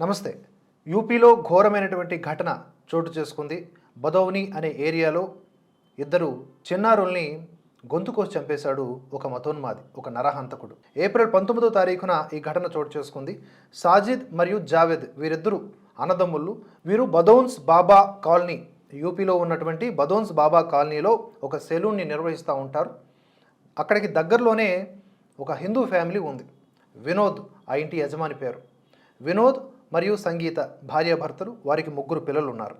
నమస్తే. యూపీలో ఘోరమైనటువంటి ఘటన చోటు చేసుకుంది. బదౌని అనే ఏరియాలో ఇద్దరు చిన్నారుల్ని గొంతుకోసి చంపేశాడు ఒక మతోన్మాది ఒక నరహంతకుడు. ఏప్రిల్ పంతొమ్మిదో తారీఖున ఈ ఘటన చోటు చేసుకుంది. సాజిద్ మరియు జావేద్ వీరిద్దరూ అన్నదమ్ముళ్ళు. వీరు బదౌన్స్ బాబా కాలనీ యూపీలో ఉన్నటువంటి బదౌన్స్ బాబా కాలనీలో ఒక సెలూన్ని నిర్వహిస్తూ ఉంటారు. అక్కడికి దగ్గరలోనే ఒక హిందూ ఫ్యామిలీ ఉంది. వినోద్ ఆ ఇంటి యజమాని పేరు. వినోద్ మరియు సంగీత భార్యాభర్తలు వారికి ముగ్గురు పిల్లలు ఉన్నారు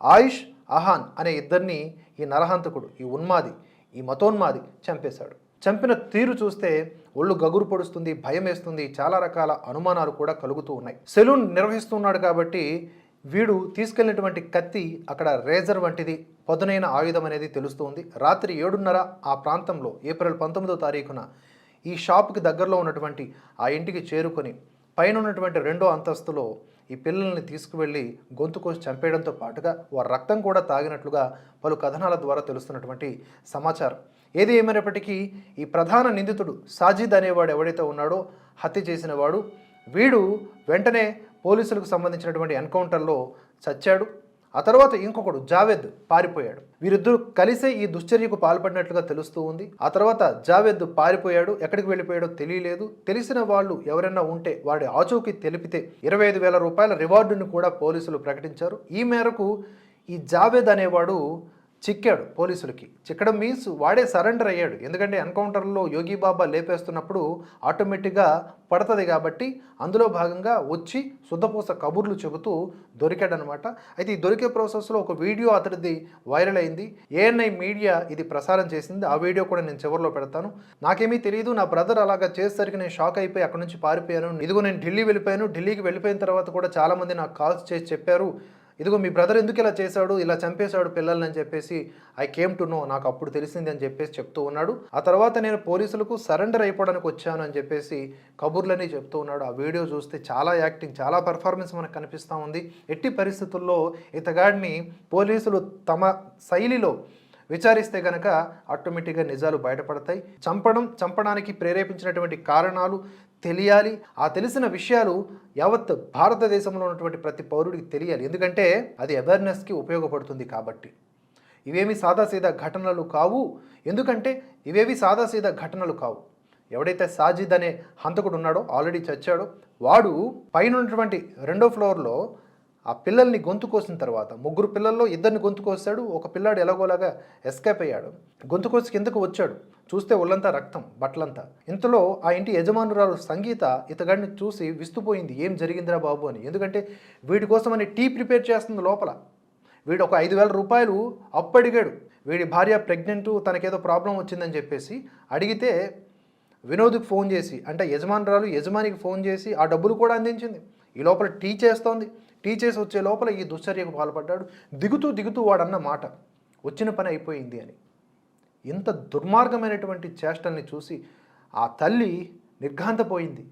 ఆయుష్ అహాన్ అనే ఇద్దరిని ఈ నరహంతకుడు ఈ ఉన్మాది ఈ మతోన్మాది చంపేశాడు. చంపిన తీరు చూస్తే ఒళ్ళు గగురు పొడుస్తుంది భయం వేస్తుంది చాలా రకాల అనుమానాలు కూడా కలుగుతూ ఉన్నాయి. సెలూన్ నిర్వహిస్తున్నాడు కాబట్టి వీడు తీసుకెళ్ళినటువంటి కత్తి అక్కడ రేజర్ వంటిది పదునైన ఆయుధం అనేది తెలుస్తుంది. రాత్రి ఏడున్నర ఆ ప్రాంతంలో ఏప్రిల్ పంతొమ్మిదో తారీఖున ఈ షాప్కి దగ్గరలో ఉన్నటువంటి ఆ ఇంటికి చేరుకొని పైన ఉన్నటువంటి రెండో అంతస్తులో ఈ పిల్లల్ని తీసుకువెళ్ళి గొంతు కోసి చంపేయడంతో పాటుగా వారి రక్తం కూడా తాగినట్లుగా పలు కథనాల ద్వారా తెలుస్తున్నటువంటి సమాచారం. ఏది ఏమైనప్పటికీ ఈ ప్రధాన నిందితుడు సాజిద్ అనేవాడు ఎవడైతే ఉన్నాడో హత్య చేసిన వాడు వీడు వెంటనే పోలీసులకు సంబంధించినటువంటి ఎన్కౌంటర్లో చచ్చాడు. ఆ తర్వాత ఇంకొకడు జావేద్ పారిపోయాడు. వీరిద్దరూ కలిసే ఈ దుశ్చర్యకు పాల్పడినట్లుగా తెలుస్తూ ఉంది. ఆ తర్వాత జావేద్ పారిపోయాడు. ఎక్కడికి వెళ్ళిపోయాడో తెలియలేదు. తెలిసిన వాళ్ళు ఎవరైనా ఉంటే వాడి ఆచూకీ తెలిపితే ఇరవై ఐదు వేల రూపాయల రివార్డును కూడా పోలీసులు ప్రకటించారు. ఈ మేరకు ఈ జావేద్ అనేవాడు చిక్కాడు పోలీసులకి. చిక్కడం మీన్స్ వాడే సరెండర్ అయ్యాడు. ఎందుకంటే ఎన్కౌంటర్లో యోగి బాబా లేపేస్తున్నప్పుడు ఆటోమేటిక్గా పడుతుంది కాబట్టి అందులో భాగంగా వచ్చి శుద్ధపూస కబుర్లు చెబుతూ దొరికాడనమాట. అయితే ఈ దొరికే ప్రాసెస్లో ఒక వీడియో అతడిది వైరల్ అయింది. ఏఎన్ఐ మీడియా ఇది ప్రసారం చేసింది. ఆ వీడియో కూడా నేను చివరిలో పెడతాను. నాకేమీ తెలియదు నా బ్రదర్ అలాగా చేసేసరికి నేను షాక్ అయిపోయి అక్కడ నుంచి పారిపోయాను. ఇదిగో నేను ఢిల్లీ వెళ్ళిపోయాను. ఢిల్లీకి వెళ్ళిపోయిన తర్వాత కూడా చాలామంది నాకు కాల్స్ చేసి చెప్పారు. ఇదిగో మీ బ్రదర్ ఎందుకు ఇలా చేశాడు ఇలా చంపేశాడు పిల్లల్ని అని చెప్పేసి ఐ కేమ్ టు నో నాకు అప్పుడు తెలిసింది అని చెప్పేసి చెప్తూ ఉన్నాడు. ఆ తర్వాత నేను పోలీసులకు సరెండర్ అయిపోవడానికి వచ్చాను అని చెప్పేసి కబుర్లని చెప్తూ ఉన్నాడు. ఆ వీడియో చూస్తే చాలా యాక్టింగ్ చాలా పర్ఫార్మెన్స్ మనకు కనిపిస్తూ ఉంది. ఎట్టి పరిస్థితుల్లో ఇతగాడిని పోలీసులు తమ శైలిలో విచారిస్తే గనక ఆటోమేటిక్గా నిజాలు బయటపడతాయి. చంపడం చంపడానికి ప్రేరేపించినటువంటి కారణాలు తెలియాలి. ఆ తెలిసిన విషయాలు యావత్ భారతదేశంలో ఉన్నటువంటి ప్రతి పౌరుడికి తెలియాలి. ఎందుకంటే అది అవేర్నెస్కి ఉపయోగపడుతుంది కాబట్టి. ఇవేమి సాదాసీదా ఘటనలు కావు. ఎందుకంటే ఇవేవి సాదాసీదా ఘటనలు కావు. ఎవడైతే సాజిద్ అనే హంతకుడు ఉన్నాడో ఆల్రెడీ చచ్చాడో వాడు పైన ఉన్నటువంటి రెండో ఫ్లోర్లో ఆ పిల్లల్ని గొంతు కోసిన తర్వాత ముగ్గురు పిల్లల్లో ఇద్దరిని గొంతు కోసాడు ఒక పిల్లాడు ఎలాగోలాగా ఎస్కేప్ అయ్యాడు. గొంతు కోసి కిందకు వచ్చాడు. చూస్తే ఒళ్ళంతా రక్తం బట్టలంతా. ఇంతలో ఆ ఇంటి యజమానురాలు సంగీత ఇతగాడిని చూసి విస్తుపోయింది. ఏం జరిగిందిరా బాబు అని. ఎందుకంటే వీడి కోసమని టీ ప్రిపేర్ చేస్తుంది లోపల. వీడు ఒక ఐదు వేల రూపాయలు అప్పు అడిగాడు వీడి భార్య ప్రెగ్నెంట్ తనకేదో ప్రాబ్లం వచ్చిందని చెప్పేసి అడిగితే వినోద్కి ఫోన్ చేసి అంటే యజమానురాలు యజమానికి ఫోన్ చేసి ఆ డబ్బులు కూడా అందించింది. ఈ లోపల టీ చేస్తోంది. టీ చేసి వచ్చే లోపల ఈ దుశ్చర్యకు పాల్పడ్డాడు. దిగుతూ దిగుతూ వాడన్న మాట వచ్చిన పని అయిపోయింది అని. ఇంత దుర్మార్గమైనటువంటి చేష్టల్ని చూసి ఆ తల్లి నిర్ఘాంతపోయింది.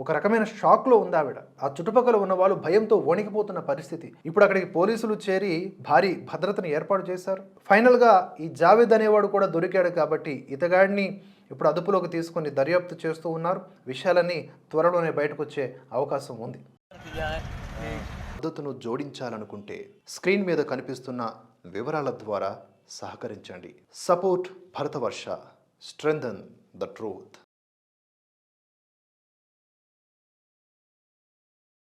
ఒక రకమైన షాక్లో ఉంది ఆవిడ. ఆ చుట్టుపక్కల ఉన్న వాళ్ళు భయంతో వణికిపోతున్న పరిస్థితి. ఇప్పుడు అక్కడికి పోలీసులు చేరి భారీ భద్రతను ఏర్పాటు చేశారు. ఫైనల్గా ఈ జావేద్ అనేవాడు కూడా దొరికాడు కాబట్టి ఇతగాడిని ఇప్పుడు అదుపులోకి తీసుకొని దర్యాప్తు చేస్తూ ఉన్నారు. విషయాలన్నీ త్వరలోనే బయటకు వచ్చే అవకాశం ఉంది. మద్దతును జోడించాలనుకుంటే స్క్రీన్ మీద కనిపిస్తున్న వివరాల ద్వారా సహకరించండి. Support Bharatavarsha. Strengthen the truth.